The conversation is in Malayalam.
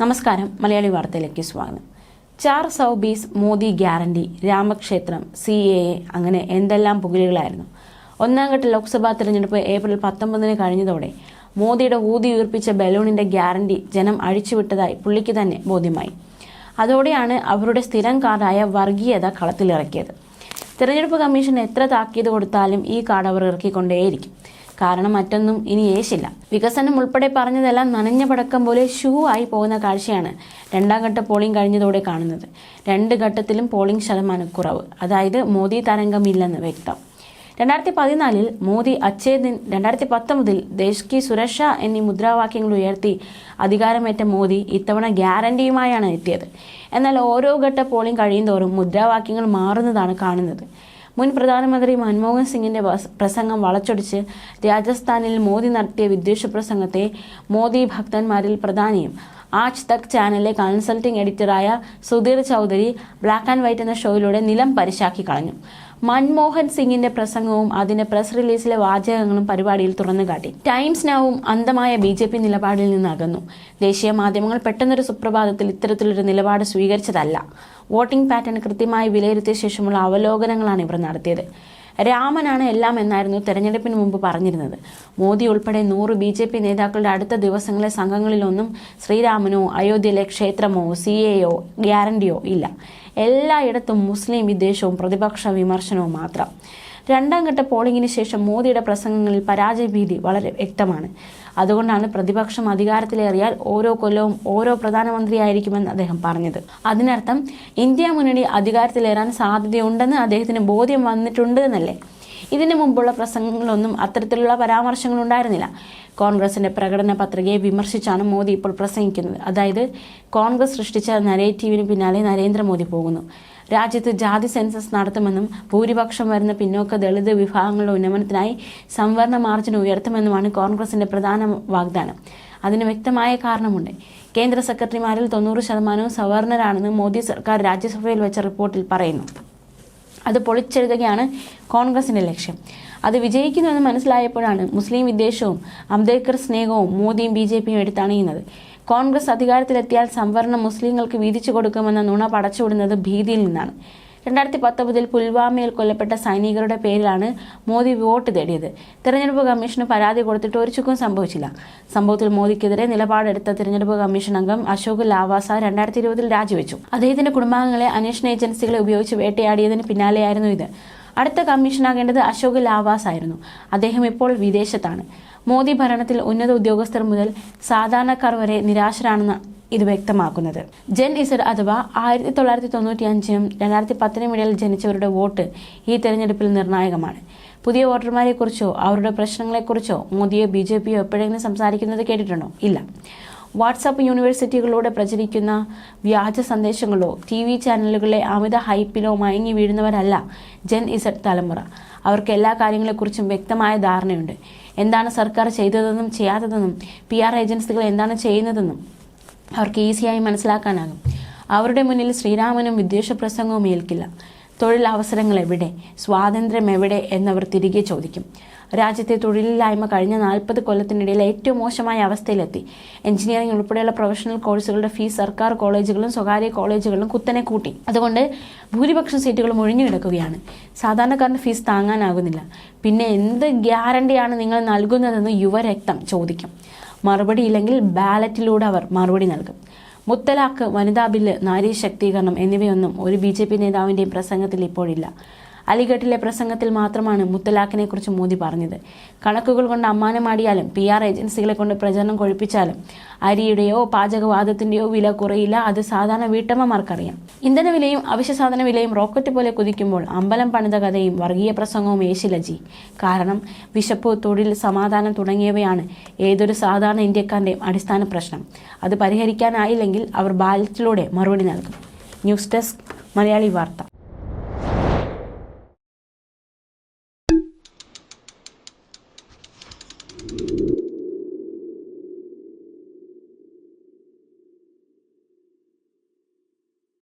നമസ്കാരം മലയാളി വാർത്തയിലേക്ക് സ്വാഗതം. ചാർ സൗബീസ് മോദി ഗ്യാരണ്ടി രാമക്ഷേത്രം സി എ എ അങ്ങനെ എന്തെല്ലാം പുകലുകളായിരുന്നു ഒന്നാം ഘട്ട ലോക്സഭാ തെരഞ്ഞെടുപ്പ് ഏപ്രിൽ പത്തൊമ്പതിന് കഴിഞ്ഞതോടെ മോദിയുടെ ഊതി ഉയർപ്പിച്ച ബലൂണിന്റെ ഗ്യാരണ്ടി ജനം അഴിച്ചുവിട്ടതായി പുള്ളിക്ക് തന്നെ ബോധ്യമായി. അതോടെയാണ് അവരുടെ സ്ഥിരം കാർഡായ വർഗീയത കളത്തിലിറക്കിയത്. തെരഞ്ഞെടുപ്പ് കമ്മീഷൻ എത്ര താക്കീത് കൊടുത്താലും ഈ കാർഡ് അവർ ഇറക്കിക്കൊണ്ടേയിരിക്കും. കാരണം മറ്റൊന്നും ഇനി ഏശില്ല വികസനം ഉൾപ്പെടെ പറഞ്ഞതെല്ലാം നനഞ്ഞ പടക്കം പോലെ ഷൂ ആയി പോകുന്ന കാഴ്ചയാണ് രണ്ടാം ഘട്ട പോളിംഗ് കഴിഞ്ഞതോടെ കാണുന്നത്. രണ്ട് ഘട്ടത്തിലും പോളിംഗ് ശതമാനം കുറവ്. അതായത് മോദി തരംഗമില്ലെന്ന് വ്യക്തം. രണ്ടായിരത്തി പതിനാലിൽ മോദി അച്ഛേ ദിൻ രണ്ടായിരത്തി പത്തൊമ്പതിൽ ദേശ് കി സുരക്ഷ എന്നീ മുദ്രാവാക്യങ്ങൾ ഉയർത്തി അധികാരമേറ്റ മോദി ഇത്തവണ ഗ്യാരണ്ടിയുമായാണ് എത്തിയത്. എന്നാൽ ഓരോ ഘട്ട പോളിംഗ് കഴിയുന്തോറും മുദ്രാവാക്യങ്ങൾ മാറുന്നതാണ് കാണുന്നത്. മുൻ പ്രധാനമന്ത്രി മൻമോഹൻ സിംഗിന്റെ പ്രസംഗം വളച്ചൊടിച്ച് രാജസ്ഥാനിൽ മോദി നടത്തിയ വിദ്വേഷ പ്രസംഗത്തെ മോദി ഭക്തന്മാരിൽ പ്രധാനിയും. ആജ് തക് ചാനലിലെ consulting എഡിറ്ററായ Sudhir Chaudhary black and white എന്ന ഷോയിലൂടെ നിലം പരിശാക്കി കളഞ്ഞു. മൻമോഹൻ സിംഗിന്റെ പ്രസംഗവും അതിന്റെ പ്രസ് റിലീസിലെ വാചകങ്ങളും പരിപാടിയിൽ തുറന്നുകാട്ടി ടൈംസ് നാവും അന്തമായ ബി ജെ പി നിലപാടിൽ നിന്ന് അകന്നു. ദേശീയ മാധ്യമങ്ങൾ പെട്ടെന്നൊരു സുപ്രഭാതത്തിൽ ഇത്തരത്തിലൊരു നിലപാട് സ്വീകരിച്ചതല്ല. വോട്ടിംഗ് പാറ്റേൺ കൃത്യമായി വിലയിരുത്തിയ ശേഷമുള്ള അവലോകനങ്ങളാണ് ഇവർ നടത്തിയത്. രാമനാണ് എല്ലാം എന്നായിരുന്നു തെരഞ്ഞെടുപ്പിന് മുമ്പ് പറഞ്ഞിരുന്നത്. മോദി ഉൾപ്പെടെ നൂറ് ബി ജെ പി നേതാക്കളുടെ അടുത്ത ദിവസങ്ങളിലെ സംഘങ്ങളിലൊന്നും ശ്രീരാമനോ അയോധ്യയിലെ ക്ഷേത്രമോ സി എയോ ഗ്യാരണ്ടിയോ ഇല്ല. എല്ലായിടത്തും മുസ്ലിം വിദ്വേഷവും പ്രതിപക്ഷ വിമർശനവും മാത്രം. രണ്ടാം ഘട്ട പോളിംഗിന് ശേഷം മോദിയുടെ പ്രസംഗങ്ങളിൽ പരാജയഭീതി വളരെ വ്യക്തമാണ്. അതുകൊണ്ടാണ് പ്രതിപക്ഷം അധികാരത്തിലേറിയാൽ ഓരോ കൊല്ലവും ഓരോ പ്രധാനമന്ത്രിയായിരിക്കുമെന്ന് അദ്ദേഹം പറഞ്ഞത്. അതിനർത്ഥം ഇന്ത്യ മുന്നണി അധികാരത്തിലേറാൻ സാധ്യതയുണ്ടെന്ന് അദ്ദേഹത്തിന് ബോധ്യം വന്നിട്ടുണ്ട് എന്നല്ലേ? ഇതിനു മുമ്പുള്ള പ്രസംഗങ്ങളൊന്നും അത്തരത്തിലുള്ള പരാമർശങ്ങൾ ഉണ്ടായിരുന്നില്ല കോൺഗ്രസിന്റെ പ്രകടന പത്രികയെ വിമർശിച്ചാണ് മോദി ഇപ്പോൾ പ്രസംഗിക്കുന്നത്. അതായത് കോൺഗ്രസ് സൃഷ്ടിച്ച നരേറ്റീവിന് പിന്നാലെ നരേന്ദ്രമോദി പോകുന്നു. രാജ്യത്ത് ജാതി സെൻസസ് നടത്തുമെന്നും ഭൂരിപക്ഷം വരുന്ന പിന്നോക്ക ദളിത് വിഭാഗങ്ങളുടെ ഉന്നമനത്തിനായി സംവരണ മാർജിൻ ഉയർത്തുമെന്നുമാണ് കോൺഗ്രസിന്റെ പ്രധാന വാഗ്ദാനം. അതിന് വ്യക്തമായ കാരണമുണ്ട്. കേന്ദ്ര സെക്രട്ടറിമാരിൽ തൊണ്ണൂറ് ശതമാനവും സവർണരാണെന്ന് മോദി സർക്കാർ രാജ്യസഭയിൽ വെച്ച റിപ്പോർട്ടിൽ പറയുന്നു. അത് പൊളിച്ചെഴുതുകയാണ് കോൺഗ്രസിന്റെ ലക്ഷ്യം. അത് വിജയിക്കുന്നുവെന്ന് മനസ്സിലായപ്പോഴാണ് മുസ്ലിം വിദ്വേഷവും അംബേദ്കർ സ്നേഹവും മോദിയും ബി ജെ പിയും എടുത്തണിയുന്നത്. കോൺഗ്രസ് അധികാരത്തിലെത്തിയാൽ സംവരണം മുസ്ലിങ്ങൾക്ക് വീതിച്ചു കൊടുക്കുമെന്ന നുണ പടച്ചുവിടുന്നത് ഭീതിയിൽ നിന്നാണ്. രണ്ടായിരത്തി പത്തൊമ്പതിൽ പുൽവാമയിൽ കൊല്ലപ്പെട്ട സൈനികരുടെ പേരിലാണ് മോദി വോട്ട് തേടിയത്. തെരഞ്ഞെടുപ്പ് കമ്മീഷന് പരാതി കൊടുത്തിട്ട് ഒരു ചുക്കും സംഭവിച്ചില്ല. സംഭവത്തിൽ മോദിക്കെതിരെ നിലപാടെടുത്ത തെരഞ്ഞെടുപ്പ് കമ്മീഷൻ അംഗം അശോക് ലാവാസ രണ്ടായിരത്തി ഇരുപതിൽ രാജിവെച്ചു. അദ്ദേഹത്തിന്റെ കുടുംബാംഗങ്ങളെ അന്വേഷണ ഏജൻസികളെ ഉപയോഗിച്ച് വേട്ടയാടിയതിന് പിന്നാലെയായിരുന്നു ഇത്. അടുത്ത കമ്മീഷനാകേണ്ടത് അശോക് ലാവാസ് ആയിരുന്നു അദ്ദേഹം ഇപ്പോൾ വിദേശത്താണ്. മോദി ഭരണത്തിൽ ഉന്നത ഉദ്യോഗസ്ഥർ മുതൽ സാധാരണക്കാർ വരെ നിരാശരാണെന്ന് ഇത് വ്യക്തമാക്കുന്നത്. ജെൻ ഇസഡ് അഥവാ ആയിരത്തി തൊള്ളായിരത്തി തൊണ്ണൂറ്റി അഞ്ചിനും രണ്ടായിരത്തി പത്തിനും ഇടയിൽ ജനിച്ചവരുടെ വോട്ട് ഈ തെരഞ്ഞെടുപ്പിൽ നിർണായകമാണ്. പുതിയ വോട്ടർമാരെക്കുറിച്ചോ അവരുടെ പ്രശ്നങ്ങളെക്കുറിച്ചോ മോദിയോ ബി ജെ പിയോ എപ്പോഴെങ്കിലും സംസാരിക്കുന്നത് കേട്ടിട്ടുണ്ടോ? ഇല്ല. വാട്സാപ്പ് യൂണിവേഴ്സിറ്റികളിലൂടെ പ്രചരിക്കുന്ന വ്യാജ സന്ദേശങ്ങളോ ടി വി ചാനലുകളിലെ അമിത ഹൈപ്പിലോ മയങ്ങി വീഴുന്നവരല്ല ജെൻ ഇസഡ് തലമുറ. അവർക്ക് എല്ലാ കാര്യങ്ങളെക്കുറിച്ചും വ്യക്തമായ ധാരണയുണ്ട്. എന്താണ് സർക്കാർ ചെയ്തതെന്നും ചെയ്യാത്തതെന്നും പി ആർ ഏജൻസികൾ എന്താണ് ചെയ്യുന്നതെന്നും അവർക്ക് ഈസിയായി മനസ്സിലാക്കാനാകും. അവരുടെ മുന്നിൽ ശ്രീരാമനും വിദ്വേഷ പ്രസംഗവും ഏൽക്കില്ല. തൊഴിൽ അവസരങ്ങൾ എവിടെ? സ്വാതന്ത്ര്യം എവിടെ? എന്നവർ തിരികെ ചോദിക്കും. രാജ്യത്തെ തൊഴിലില്ലായ്മ കഴിഞ്ഞ നാൽപ്പത് കൊല്ലത്തിനിടയിൽ ഏറ്റവും മോശമായ അവസ്ഥയിലെത്തി. എഞ്ചിനീയറിംഗ് ഉൾപ്പെടെയുള്ള പ്രൊഫഷണൽ കോഴ്സുകളുടെ ഫീസ് സർക്കാർ കോളേജുകളും സ്വകാര്യ കോളേജുകളും കുത്തനെ കൂട്ടി. അതുകൊണ്ട് ഭൂരിപക്ഷം സീറ്റുകളും ഒഴിഞ്ഞു കിടക്കുകയാണ് സാധാരണക്കാരന്റെ ഫീസ് താങ്ങാനാകുന്നില്ല. പിന്നെ എന്ത് ഗ്യാരണ്ടിയാണ് നിങ്ങൾ നൽകുന്നതെന്ന് യുവരക്തം ചോദിക്കും. മറുപടി ഇല്ലെങ്കിൽ ബാലറ്റിലൂടെ അവർ മറുപടി നൽകും. മുത്തലാഖ് വനിതാ ബില്ല് നാരീ ശക്തീകരണം എന്നിവയൊന്നും ഒരു ബി ജെ പി നേതാവിന്റെയും പ്രസംഗത്തിൽ ഇപ്പോഴില്ല. അലിഗഡിലെ പ്രസംഗത്തിൽ മാത്രമാണ് മുത്തലാഖിനെ കുറിച്ച് മോദി പറഞ്ഞത്. കണക്കുകൾ കൊണ്ട് അമ്മാനമാടിയാലും പി ആർ ഏജൻസികളെ കൊണ്ട് പ്രചരണം കൊഴിപ്പിച്ചാലും അരിയുടെയോ പാചകവാദത്തിന്റെയോ വില കുറയില്ല. അത് സാധാരണ വീട്ടമ്മമാർക്കറിയാം. ഇന്ധനവിലയും വിലയും അവശ്യ സാധന വിലയും റോക്കറ്റ് പോലെ കുതിക്കുമ്പോൾ അമ്പലം പണിത കഥയും വർഗീയ പ്രസംഗവും ഏശിലജി കാരണം വിശപ്പ് തൊഴിൽ സമാധാനം തുടങ്ങിയവയാണ് ഏതൊരു സാധാരണ ഇന്ത്യക്കാരന്റെയും അടിസ്ഥാന പ്രശ്നം. അത് പരിഹരിക്കാനായില്ലെങ്കിൽ അവർ ബാലറ്റിലൂടെ മറുപടി നൽകും. ന്യൂസ് ഡെസ്ക് മലയാളി വാർത്ത.